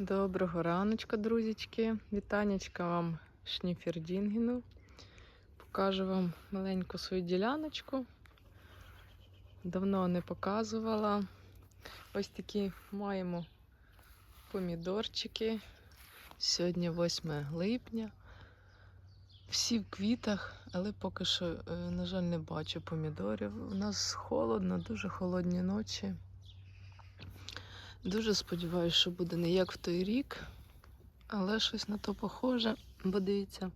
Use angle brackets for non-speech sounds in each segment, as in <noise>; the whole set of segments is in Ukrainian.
Доброго раночка, друзічки. Вітанечка вам Шніфердінгену. Покажу вам маленьку свою діляночку. Давно не показувала. Ось такі маємо помідорчики. Сьогодні 8 липня. Всі в квітах, але поки що, е, на жаль, не бачу помідорів. У нас холодно, дуже холодні ночі. Дуже сподіваюся, що буде не як в той рік, але щось на то похоже. Бо дивіться,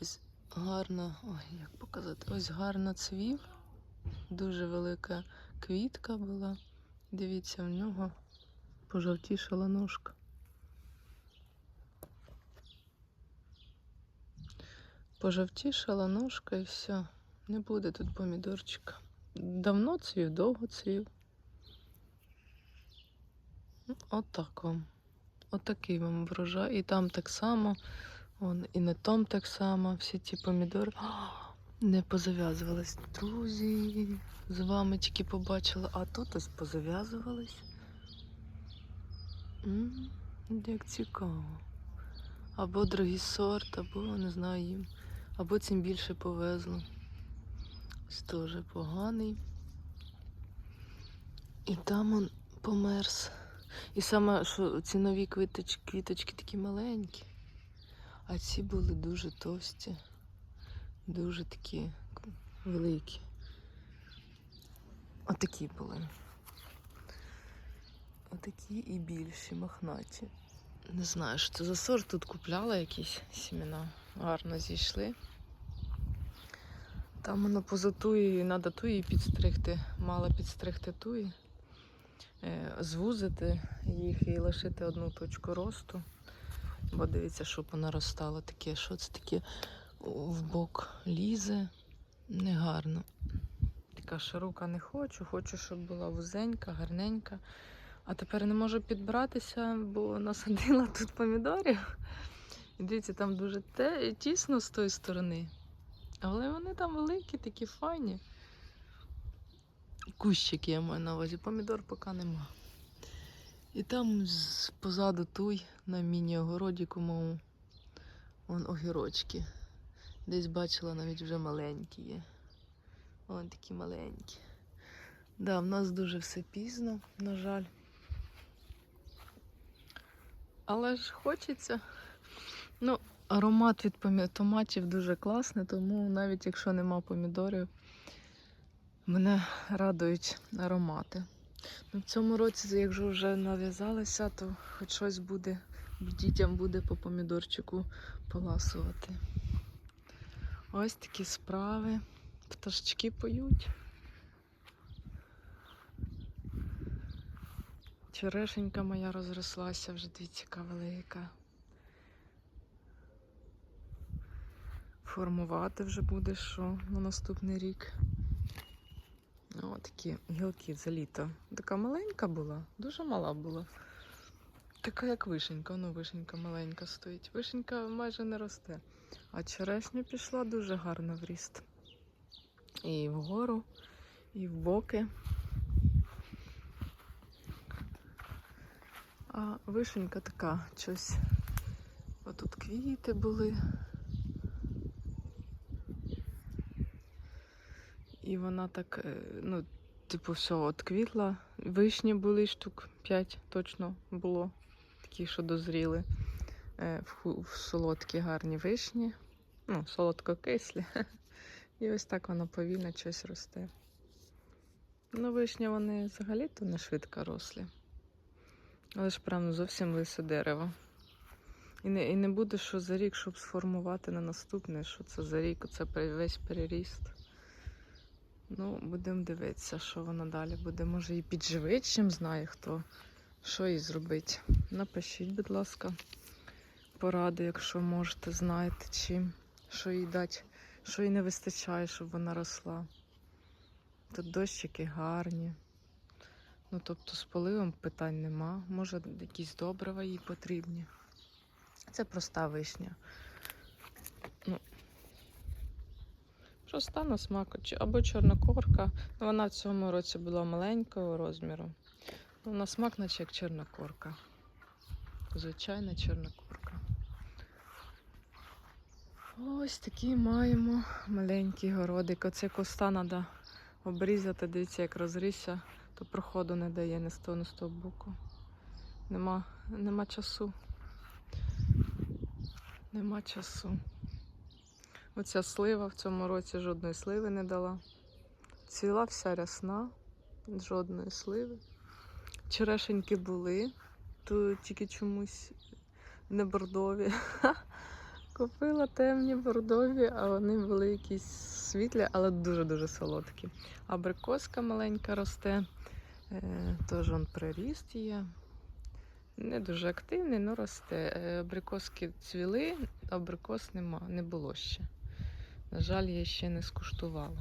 ось гарно, ой, як показати, ось гарно цвів. Дуже велика квітка була. Дивіться, в нього пожовтішала ножка. Пожовтішала ножка і все. Не буде тут помідорчика. Давно цвів, довго цвів. Отак вам. Отакий вам врожай. І там так само, вон, і на том так само. Всі ті помідори не позав'язувались. Друзі, з вами тільки побачила, а тут ось позав'язувались. Як цікаво. Або другий сорт, або не знаю їм. Або цим більше повезло. Ось теж поганий. І там он померз. І саме, що ці нові квіточки, квіточки такі маленькі, а ці були дуже товсті, дуже такі великі. Отакі були. Отакі і більші, мохнаті. Не знаю, що це за сорт. Тут купляла якісь сімена. Гарно зійшли. Там воно поза туї, треба туї підстригти. Мало підстригти туї звузити їх і лишити одну точку росту. Бо дивіться, щоб воно розстало таке, що це таке в бок лізе. Негарно. Така широка не хочу, хочу, щоб була вузенька, гарненька. А тепер не можу підбратися, бо насадила тут помідорів. І дивіться, там дуже тісно з тої сторони. Але вони там великі, такі файні. Кущики я маю на увазі, помідор поки нема. І там позаду туй на міні-огородіку моєму. Вон огірочки. Десь бачила навіть вже маленькі є. Вон такі маленькі. Да, в нас дуже все пізно, на жаль. Але ж хочеться. Ну, аромат від томатів дуже класний, тому навіть якщо нема помідорів, мене радують аромати. Ну, в цьому році, якщо вже нав'язалися, то хоч щось буде, дітям буде по помідорчику поласувати. Ось такі справи. Пташечки поють. Черешенька моя розрослася, вже дивіться, велика. Формувати вже буде що на наступний рік. О, такі гілки за літо. Така маленька була, дуже мала була. Така як вишенька, ну вишенька маленька стоїть. Вишенька майже не росте. А черешня пішла дуже гарно в ріст. І вгору, і в боки. А вишенька така, щось. Отут квіти були. І вона так, е, ну, типу, все, от квітла. Вишні були штук 5 точно було. Такі, що дозріли. Е, в солодкі гарні вишні. Ну, солодко-кислі. <laughs> І ось так воно повільно щось росте. Ну, вишні вони взагалі-то не швидко рослі. Але ж прям зовсім лисе дерево. І не, і не буде, що за рік, щоб сформувати на наступне, що це за рік, це весь переріст. Ну, будемо дивитися, що воно далі буде. Може і підживити, чим знає хто, що їй зробити. Напишіть, будь ласка, поради, якщо можете, знаєте чим, що їй дати, що їй не вистачає, щоб вона росла. Тут дощики гарні. Ну, тобто з поливом питань нема. Може, якісь добрива їй потрібні. Це проста вишня. Ну, проста на смак. Або чорнокорка. Ну, Вона в цьому році була маленького розміру. Ну, на смак, наче як чорнокорка. Звичайна чорна курка. Ось такий маємо маленький городик. Оце коста треба обрізати. Дивіться, як розрісся, то проходу не дає ні з того, ні з того боку. Нема, нема часу. Нема часу. Оця слива в цьому році жодної сливи не дала. Ціла вся рясна, жодної сливи. Черешеньки були, то тільки чомусь не бордові. <laughs> Купила темні бордові, а вони були якісь світлі, але дуже-дуже солодкі. Абрикоска маленька росте, е, теж он приріст є. Не дуже активний, але росте. Е, Абрикоски цвіли, абрикос нема, не було ще. На жаль, я ще не скуштувала.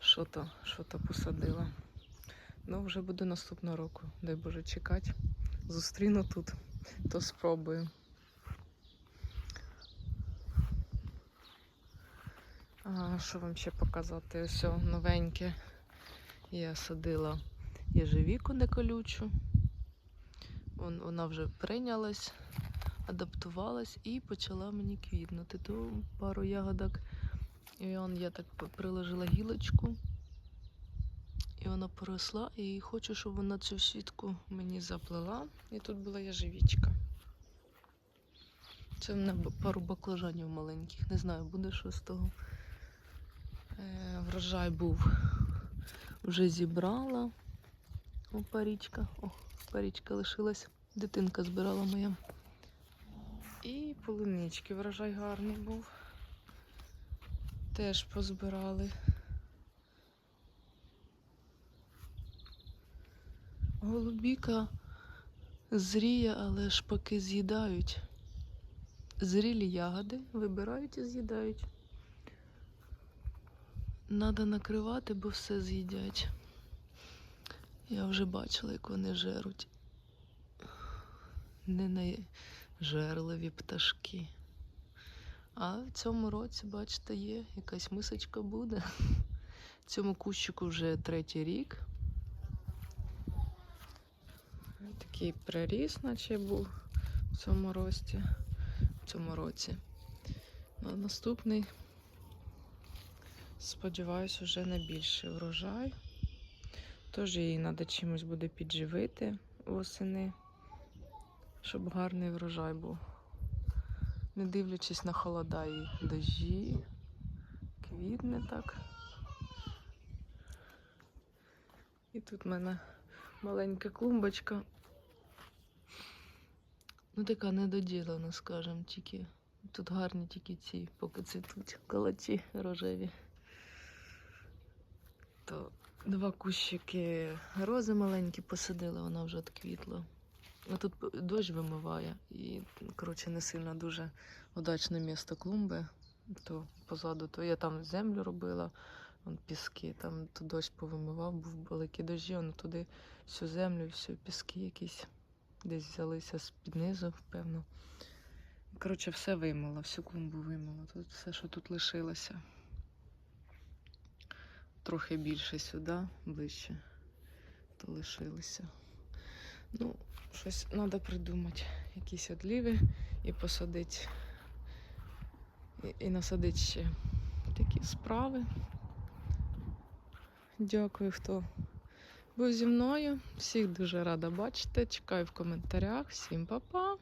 Що то, що то посадила. Ну, вже буду наступного року, дай Боже, чекати. Зустріну тут, то спробую. А, що вам ще показати? Ось новеньке. Я садила єжевіку неколючу. Вон, вона вже прийнялась, адаптувалась і почала мені квітнути. То пару ягодок. І он я так приложила гілочку. І вона поросла, і хочу, щоб вона цю сітку мені заплела. І тут була яжевічка. Це в мене пару баклажанів маленьких. Не знаю, буде що з того. Е, врожай був. Вже зібрала. О, парічка. О, парічка лишилась. Дитинка збирала моя. І полунички врожай гарний був. Теж позбирали. Голубіка зріє, але шпаки з'їдають. Зрілі ягоди вибирають і з'їдають. Надо накривати, бо все з'їдять. Я вже бачила, як вони жеруть. Ненажерливі пташки. А в цьому році, бачите, є якась мисочка буде. Цьому кущику вже третій рік. Такий приріс, наче був в цьому рості, в цьому році. Ну, наступний, сподіваюся, вже на більший врожай. Тож її треба чимось буде підживити восени, щоб гарний врожай був. Не дивлячись на холода і дощі, квітне так. І тут в мене маленька клумбочка. Ну, така недоділана, скажімо, тільки. Тут гарні тільки ці, поки цвітуть калачі рожеві. То два кущики рози маленькі посадила, вона вже відквітла. А тут дощ вимиває і, коротше, не сильно дуже удачне місто клумби. То позаду, то я там землю робила, вон піски, там то дощ повимивав, був великий дощі, воно туди всю землю, всю піски якісь десь взялися з-під низу, певно. Коротше, все вимила, всю клумбу вимила. Тут все, що тут лишилося. Трохи більше сюди, ближче, то лишилося. Ну, щось треба придумати. Якісь одліви і посадити. І, і насадити ще такі справи. Дякую, хто був зі мною. Всіх дуже рада бачити. Чекаю в коментарях. Всім па-па!